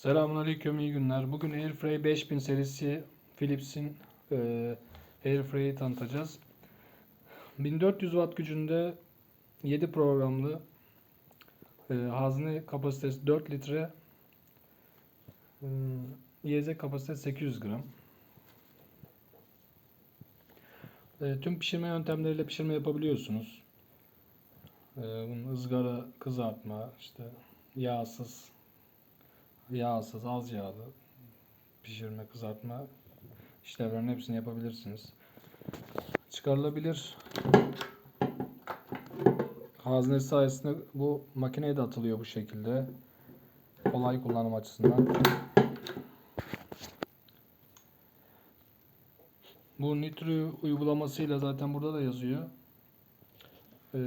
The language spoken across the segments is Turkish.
Selamünaleyküm, iyi günler. Bugün Airfryer 5000 serisi Philips'in e, Airfryer'i tanıtacağız. 1400 watt gücünde 7 programlı e, hazne kapasitesi 4 litre e, yiyecek kapasitesi 800 gram. E, tüm pişirme yöntemleriyle pişirme yapabiliyorsunuz. E, bunun ızgara, kızartma, işte yağsız, yağsız, az yağlı pişirme, kızartma işlevlerinin hepsini yapabilirsiniz. Çıkarılabilir. Haznesi sayesinde bu makineye de atılıyor bu şekilde. Kolay kullanım açısından. Bu Nitro uygulamasıyla zaten burada da yazıyor. Ee,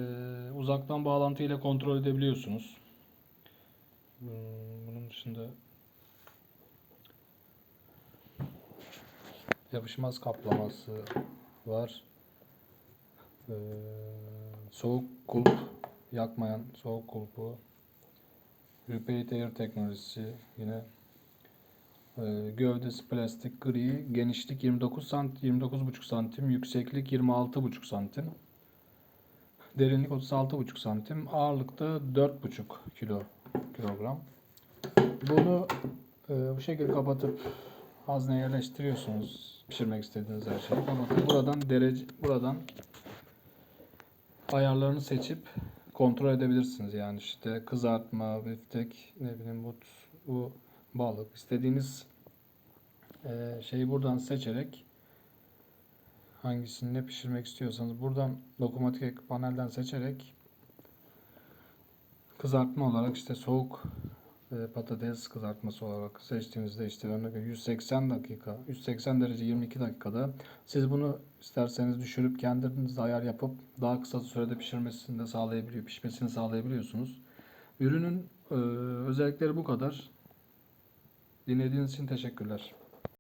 uzaktan bağlantı ile kontrol edebiliyorsunuz. Hmm, dışında yapışmaz kaplaması var. Ee, soğuk kulp yakmayan soğuk kulpu. Repeat Air teknolojisi yine ee, gövdesi plastik gri, genişlik 29 santim, 29,5 santim, yükseklik 26,5 santim. Derinlik 36,5 santim, ağırlık da 4,5 kilo kilogram. Bunu e, bu şekilde kapatıp hazneye yerleştiriyorsunuz. Pişirmek istediğiniz her şeyi kapatıp buradan derece buradan ayarlarını seçip kontrol edebilirsiniz. Yani işte kızartma, biftek, ne bileyim bu bu balık istediğiniz e, şeyi buradan seçerek hangisini ne pişirmek istiyorsanız buradan dokunmatik panelden seçerek kızartma olarak işte soğuk patates kızartması olarak seçtiğinizde işte örnek veriyorum 180 dakika 180 derece 22 dakikada siz bunu isterseniz düşürüp kendiniz ayar yapıp daha kısa sürede pişirmesini de sağlayabiliyor pişmesini sağlayabiliyorsunuz. Ürünün e, özellikleri bu kadar. Dinlediğiniz için teşekkürler.